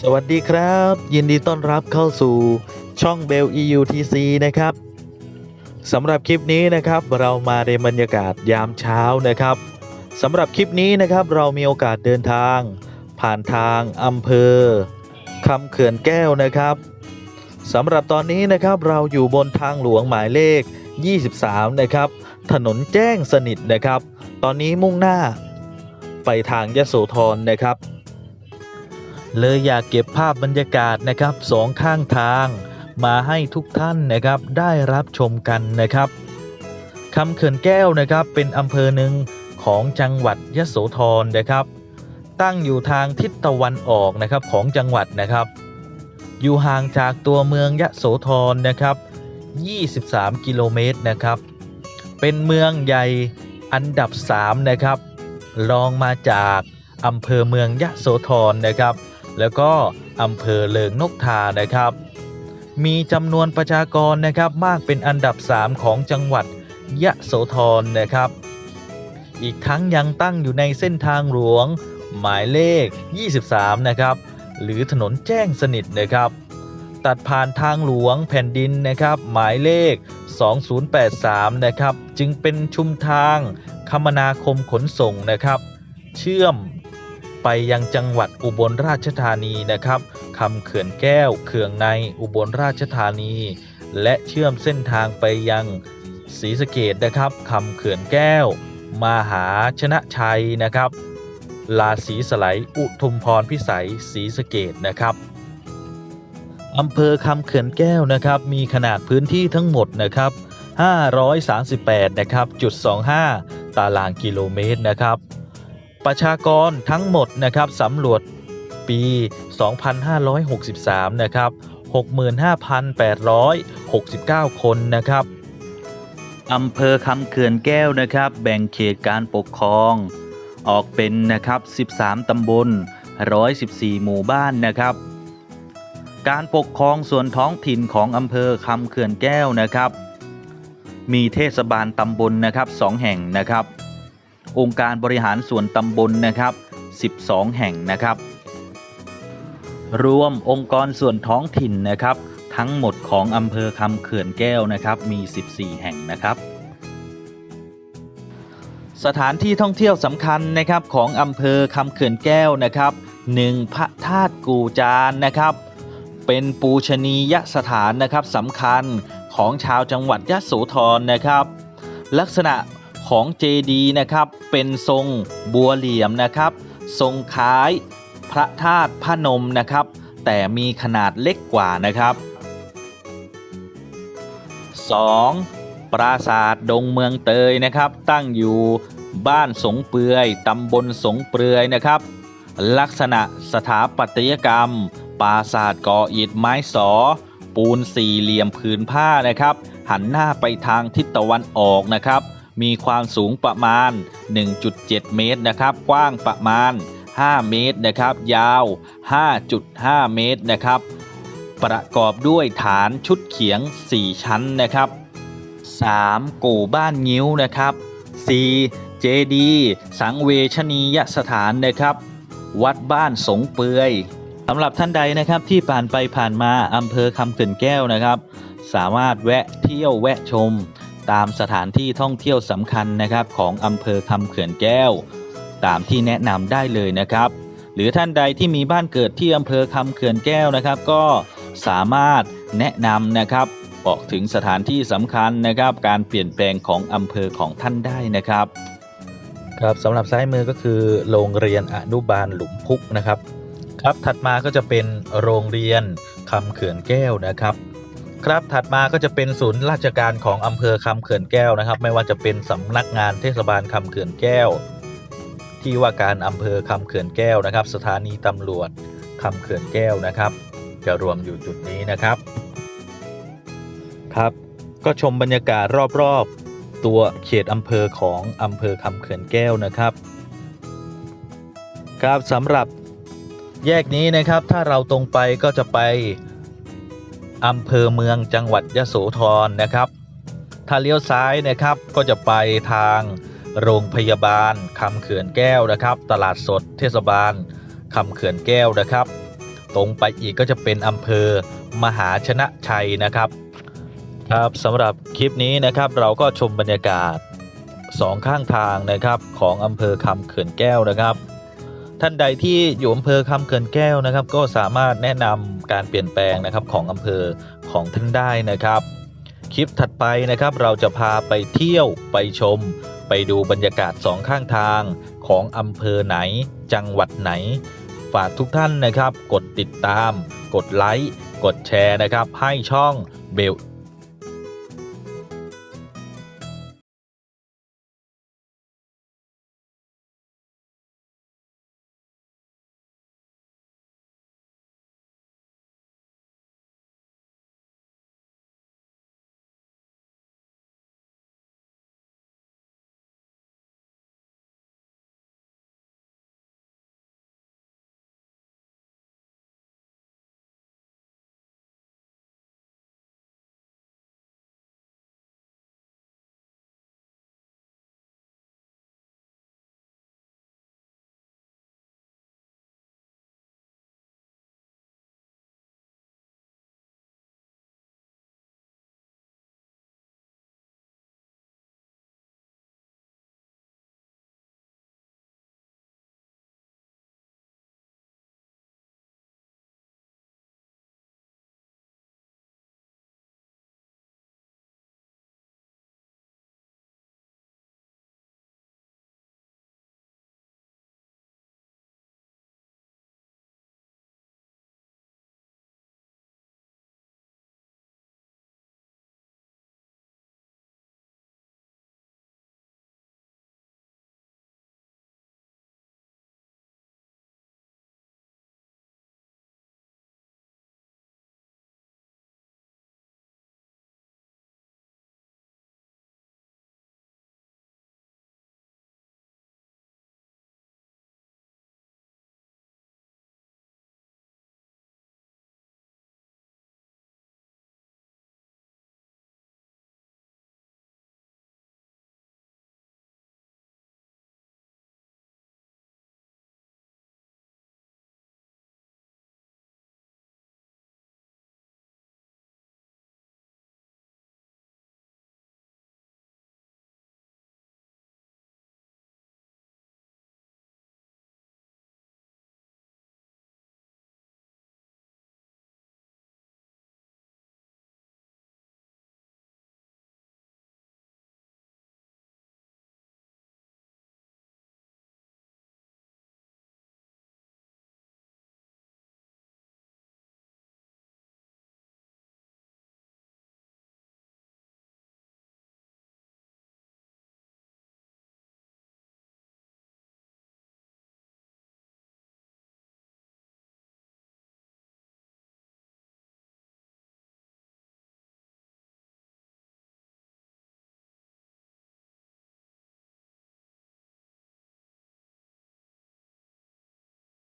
สวัสดีครับ ยินดีต้อนรับเข้าสู่ช่อง Bell EUTC นะครับสำหรับคลิปนี้นะครับเรามาในบรรยากาศยามเช้านะครับสำหรับคลิปนี้นะครับเรามีโอกาสเดินทาง ผ่านทางอำเภอคำเขื่อนแก้วนะครับสำหรับตอนนี้นะครับเราอยู่บนทางหลวงหมายเลข 23 นะครับ ถนนแจ้งสนิทนะครับ ตอนนี้มุ่งหน้าไปทางยโสธรนะครับ เลยอยากเก็บภาพบรรยากาศนะครับสองข้างทางมาให้ทุกท่านนะครับได้รับชมกันนะครับคำเขื่อนแก้วนะครับเป็นอำเภอหนึ่งของจังหวัดยโสธรนะครับ ตั้งอยู่ทางทิศตะวันออกนะครับของจังหวัดนะครับ อยู่ห่างจากตัวเมืองยโสธรนะครับ 23 กิโลเมตรนะครับ เป็นเมืองใหญ่อันดับ 3 นะครับรองมาจากอำเภอเมืองยะโสธรนะครับ แล้วก็อำเภอเลิงนกทานะครับ มีจำนวนประชากรนะครับมากเป็นอันดับ 3 ของจังหวัดยะโสธรนะครับ อีกทั้งยังตั้งอยู่ในเส้นทางหลวง หมายเลข 23 นะครับ หรือถนนแจ้งสนิทนะครับ ตัดผ่านทางหลวงแผ่นดินนะครับ หมายเลข 2083 นะครับ จึงเป็นชุมทางคมนาคมขนส่งนะครับ เชื่อม ไปยังจังหวัดอุบลราชธานีนะครับคำเขื่อนแก้วเขื่องในอุบลราชธานี และเชื่อมเส้นทางไปยังศรีสะเกดนะครับคำเขื่อนแก้ว มหาชนะชัยนะครับ ลาศรีสไลอุทุมพรพิสัยศรีสะเกดนะครับอำเภอคำเขื่อนแก้วนะครับ มีขนาดพื้นที่ทั้งหมดนะครับ 538 นะครับจุด25 ตารางกิโลเมตรนะครับ ประชากรทั้งหมดนะครับสำรวจปี 2563 นะครับ 65,869 คนนะครับอำเภอคำเขื่อนแก้วนะครับ แบ่งเขตการปกครอง ออกเป็นนะครับ 13 ตำบล 114 หมู่บ้านนะครับ การปกครองส่วนท้องถิ่นของอำเภอคำเขื่อนแก้วนะครับ มีเทศบาลตำบลนะครับ 2 แห่งนะครับ องค์การบริหารส่วนตำบลนะครับ 12 แห่งนะครับ รวมองค์กรส่วนท้องถิ่นนะครับ ทั้งหมดของอำเภอคำเขื่อนแก้วนะครับมี 14 แห่งนะครับ สถานที่ท่องเที่ยวสำคัญนะครับของอำเภอคำเขื่อนแก้วนะครับหนึ่งพระธาตุกูจานนะครับ เป็นปูชนียสถานนะครับสำคัญของชาวจังหวัดยะโสธรนะครับ ลักษณะ ของเจดีนะครับ เป็นทรงบัวเหลี่ยมนะครับ ทรงคล้ายพระธาตุพนมนะครับ แต่มีขนาดเล็กกว่านะครับ 2. ปราสาทดงเมืองเตยนะครับ ตั้งอยู่บ้านสงเปือยตำบลสงเปลือยนะครับ ลักษณะสถาปัตยกรรม ปราสาทก่ออิฐไม้สอ ปูนสี่เหลี่ยมผืนผ้านะครับ หันหน้าไปทางทิศตะวันออกนะครับ มีความสูงประมาณ 1.7 เมตรนะครับ กว้างประมาณ 5 เมตรนะครับ ยาว 5.5 เมตรนะครับ ประกอบด้วยฐานชุดเขียง 4 ชั้นนะครับ 3. กู่บ้านงิ้วนะครับ 4. เจดีสังเวชนียสถานนะครับ วัดบ้านสงเปือยสำหรับท่านใดนะครับที่ผ่านไปผ่านมาอำเภอคำเขื่อนแก้วนะครับ สามารถแวะเที่ยวแวะชม ตามสถานที่ท่องเที่ยวสำคัญนะครับของอำเภอคำเขื่อนแก้ว ตามที่แนะนำได้เลยนะครับ หรือท่านใดที่มีบ้านเกิดที่อำเภอคำเขื่อนแก้วนะครับ ก็สามารถแนะนำนะครับบอกถึงสถานที่สำคัญนะครับ การเปลี่ยนแปลงของอำเภอของท่านได้นะครับ ครับสำหรับซ้ายมือก็คือโรงเรียนอนุบาลหลุมพุกนะครับ ครับถัดมาก็จะเป็นโรงเรียนคำเขื่อนแก้วนะครับ ครับถัดมาก็จะเป็นศูนย์ราชการของอำเภอคำเขื่อนแก้วนะครับ ไม่ว่าจะเป็นสำนักงานเทศบาลคำเขื่อนแก้ว ที่ว่าการอำเภอคำเขื่อนแก้วนะครับ สถานีตำรวจคำเขื่อนแก้วนะครับ จะรวมอยู่จุดนี้นะครับครับ ก็ชมบรรยากาศรอบๆ ตัวเขตอำเภอของอำเภอคำเขื่อนแก้วนะครับ ครับสำหรับแยกนี้นะครับถ้าเราตรงไปก็จะไป อำเภอเมืองจังหวัดยโสธรนะครับ ถ้าเลี้ยวซ้ายนะครับก็จะไปทางโรงพยาบาลคำเขื่อนแก้วนะครับ ตลาดสดเทศบาลคำเขื่อนแก้วนะครับ ตรงไปอีกก็จะเป็นอำเภอมหาชนะชัยนะครับ ครับสำหรับคลิปนี้นะครับเราก็ชมบรรยากาศสองข้างทางนะครับของอำเภอคำเขื่อนแก้วนะครับ ท่านใดที่อยู่อำเภอคำเขื่อนแก้วนะครับ ก็สามารถแนะนำการเปลี่ยนแปลงนะครับของอำเภอของท่านได้นะครับ คลิปถัดไปนะครับเราจะพาไปเที่ยวไปชม ไปดูบรรยากาศสองข้างทางของอำเภอไหน จังหวัดไหน ฝากทุกท่านนะครับ กดติดตาม กดไลค์ กดแชร์นะครับ ให้ช่องเบล